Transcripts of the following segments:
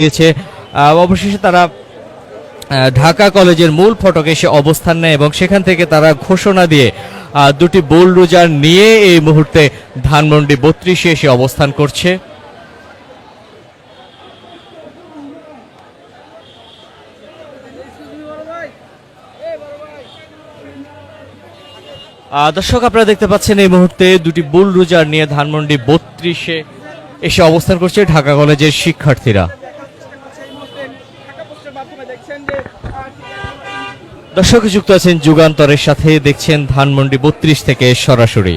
দিয়েছে। অবশেষে তারা ঢাকা কলেজের মূল ফটকে এসে অবস্থান নেয় এবং সেখান থেকে তারা ঘোষণা দিয়ে দুটি বুলডোজার নিয়ে এই মুহূর্তে ধানমন্ডি বত্রিশে এসে অবস্থান করছে। দর্শক, আপনারা দেখতে পাচ্ছেন এই মুহূর্তে দুটি বুলডোজার নিয়ে ধানমন্ডি বত্রিশে এসে অবস্থান করছে ঢাকা কলেজের শিক্ষার্থীরা। দর্শক যুক্ত আছেন যুগান্তরের সাথে দেখছেন ধানমন্ডি বত্রিশ থেকে সরাসরি।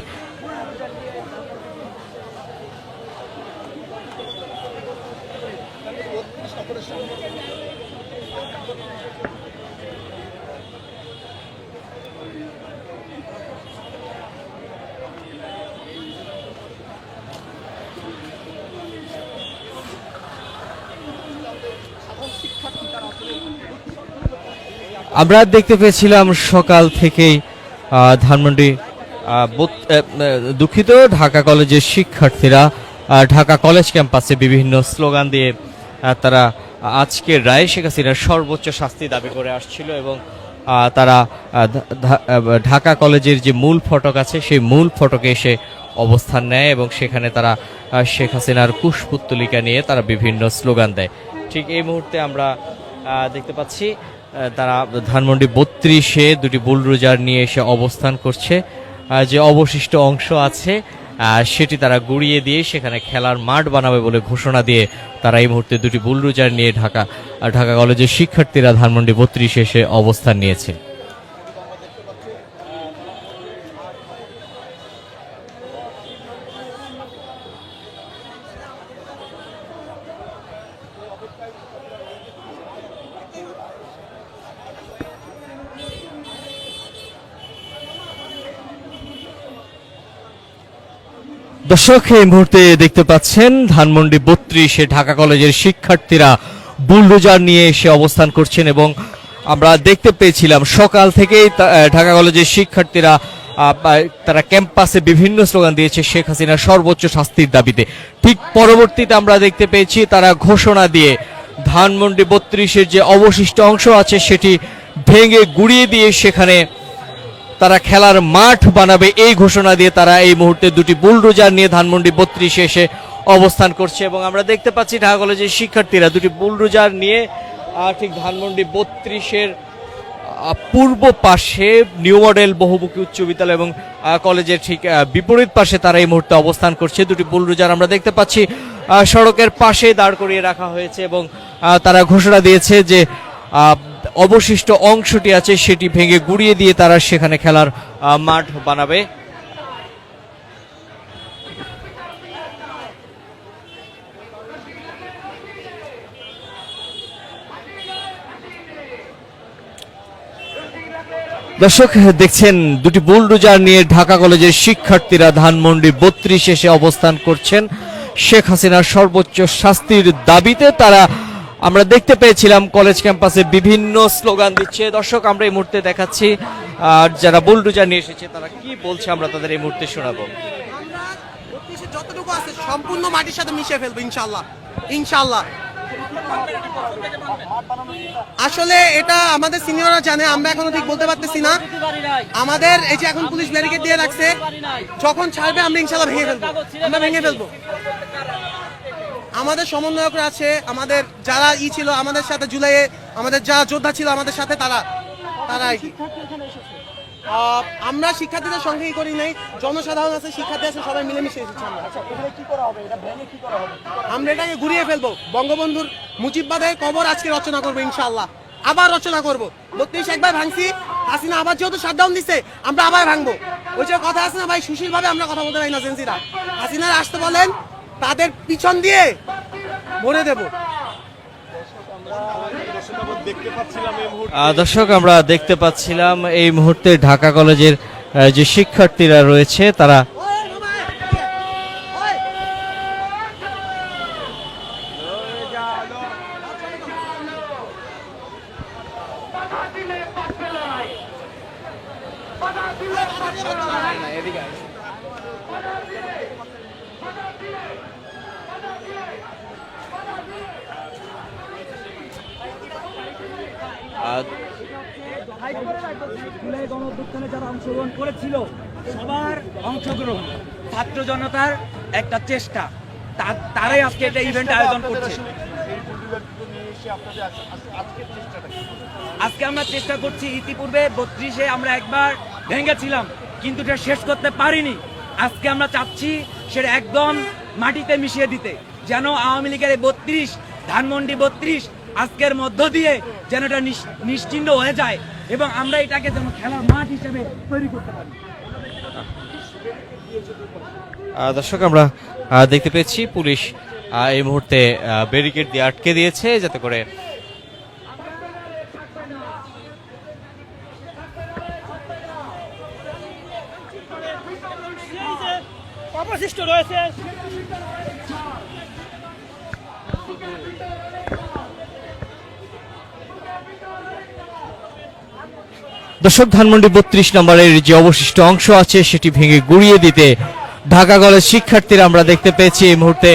আমরা দেখতে পেয়েছিলাম সকাল থেকেই ধানমন্ডি দুঃখিত, ঢাকা কলেজের শিক্ষার্থীরা ঢাকা কলেজ ক্যাম্পাসে বিভিন্ন স্লোগান দিয়ে তারা আজকের রায় শেখ হাসিনার সর্বোচ্চ শাস্তি দাবি করে আসছিল এবং তারা ঢাকা কলেজের যে মূল ফটক আছে, সেই মূল ফটকে এসে অবস্থান নেয় এবং সেখানে তারা শেখ হাসিনার কুশপুত্তলিকা নিয়ে তারা বিভিন্ন স্লোগান দেয়। ঠিক এই মুহূর্তে আমরা দেখতে পাচ্ছি তারা ধানমন্ডি বত্রিশে দুটি বুলরোজার নিয়ে এসে অবস্থান করছে। যে অবশিষ্ট অংশ আছে সেটি তারা গুড়িয়ে দিয়ে সেখানে খেলার মাঠ বানাবে বলে ঘোষণা দিয়ে তারা এই মুহূর্তে দুটি বুলরোজার নিয়ে ঢাকা ঢাকা কলেজের শিক্ষার্থীরা ধানমন্ডি বত্রিশে এসে অবস্থান নিয়েছে। দর্শক, এই মুহূর্তে দেখতে পাচ্ছেন ধানমন্ডি বত্রিশে ঢাকা কলেজের শিক্ষার্থীরা বুলডোজার নিয়ে এসে অবস্থান করছেন এবং আমরা দেখতে পেয়েছিলাম সকাল থেকেই ঢাকা কলেজের শিক্ষার্থীরা তারা ক্যাম্পাসে বিভিন্ন স্লোগান দিয়েছে শেখ হাসিনার সর্বোচ্চ শাস্তির দাবিতে। ঠিক পরবর্তীতে আমরা দেখতে পেয়েছি তারা ঘোষণা দিয়ে ধানমন্ডি বত্রিশের যে অবশিষ্ট অংশ আছে সেটি ভেঙে গুড়িয়ে দিয়ে সেখানে তারা খেলার মাঠ বানাবে এই ঘোষণা দিয়ে তারা এই মুহূর্তে দুটি বুলডোজার নিয়ে ধানমন্ডি বত্রিশে এসে অবস্থান করছে এবং আমরা দেখতে পাচ্ছি ঢাকা কলেজের শিক্ষার্থীরা দুটি বুলডোজার নিয়ে ঠিক ধানমন্ডি বত্রিশের পূর্ব পাশে নিউ মডেল বহুমুখী উচ্চ বিদ্যালয় এবং কলেজের ঠিক বিপরীত পাশে তারা এই মুহূর্তে অবস্থান করছে। দুটি বুলডোজার আমরা দেখতে পাচ্ছি সড়কের পাশে দাঁড় করিয়ে রাখা হয়েছে এবং তারা ঘোষণা দিয়েছে যে অবশিষ্ট অংশটি আছে, সেটি ভেঙে গুড়িয়ে দিয়ে তারা সেখানে খেলার মাঠ বানাবে। দর্শক, দেখছেন, দুটি বুলডোজার নিয়ে ঢাকা কলেজের শিক্ষার্থীরা ধানমন্ডি বত্রিশ এসে অবস্থান করছেন। শেখ হাসিনার সর্বোচ্চ শাস্তির দাবিতে তারা আমরা দেখতে পেয়েছিলাম কলেজ ক্যাম্পাসে বিভিন্ন স্লোগান দিচ্ছে। দর্শক, আমরা এই মুহূর্তে দেখাচ্ছি, আর যারা বুলডোজার নিয়ে এসেছে, তারা কি বলছে আমরা তাদের এই মুহূর্তে শোনাবো। যতটুকু আছে, সম্পূর্ণ মাটির সাথে মিশিয়ে ফেলব ইনশাল্লাহ ইনশাল্লাহ আসলে এটা আমাদের সিনিয়ররা জানে, আমরা এখনও ঠিক বলতে পারতেছি না। আমাদের এই যে এখন পুলিশ ব্যারিকেড দিয়ে রাখছে, যখন ছাড়বে আমরা ইনশাল্লাহ ভেঙে ফেলব। আমরা ভেঙে ফেলব। আমাদের সমন্বয়করা আছে আমাদের যারা ই ছিল আমাদের সাথে জুলাইয়ে আমাদের যারা যোদ্ধা ছিল আমাদের সাথে তারা তারা আর কি। আহ, আমরা শিক্ষার্থীদের সঙ্গেই করি নাই জনসাধারণ আছে শিক্ষার্থী আছে সবাই মিলেমিশে এসেছি আমরা। আমরা এটাকে ঘুরিয়ে ফেলব। বঙ্গবন্ধুর মুজিববাদের কবর আজকে রচনা করব ইনশাআল্লাহ। আবার রচনা করব। বত্রিশ একবার ভাঙছি হাসিনা আবার যেহেতু শাটডাউন দিচ্ছে আমরা আবার ভাঙবো। ওই যে কথা আছে না ভাই সুশীল ভাবে আমরা কথা বলতে পারি না জেন্সিরা হাসিনার আসতে বলেন তাদের পিছন দিয়ে ভরে দেব। দর্শক, আমরা দেখতে পাচ্ছিলাম এই মুহূর্তে ঢাকা কলেজের যে শিক্ষার্থীরা রয়েছে, তারা যারা অংশগ্রহণ করেছিল সবার অংশগ্রহণ ছাত্র জনতার একটা চেষ্টা। তারাই আজকে এটা ইভেন্ট আয়োজন করছে। আজকে আমরা চেষ্টা করছি, ইতিপূর্বে বত্রিশে আমরা একবার ভেঙেছিলাম, কিন্তু এটা শেষ করতে পারিনি। আজকে আমরা চাচ্ছি সেটা একদম মাটিতে মিশিয়ে দিতে। যেন আওয়ামী লীগের বত্রিশ, ধানমন্ডি বত্রিশ আজকের মধ্য দিয়ে যেন এটা নিশ- নিশ্চিহ্ন হয়ে যায় এবং আমরা এটাকে যেন খেলার মাঠ হিসেবে তৈরি করতে পারি। দর্শক আমরা দেখতে পেয়েছি পুলিশ এই মুহূর্তে ব্যারিকেড দিয়ে আটকে দিয়েছে যাতে করে অবশিষ্ট রয়েছে। দর্শক, ধানমন্ডি বত্রিশ নম্বরের যে অবশিষ্ট অংশ আছে, সেটি ভেঙে গুড়িয়ে দিতে ঢাকা কলেজ শিক্ষার্থীরা আমরা দেখতে পেয়েছি এই মুহূর্তে।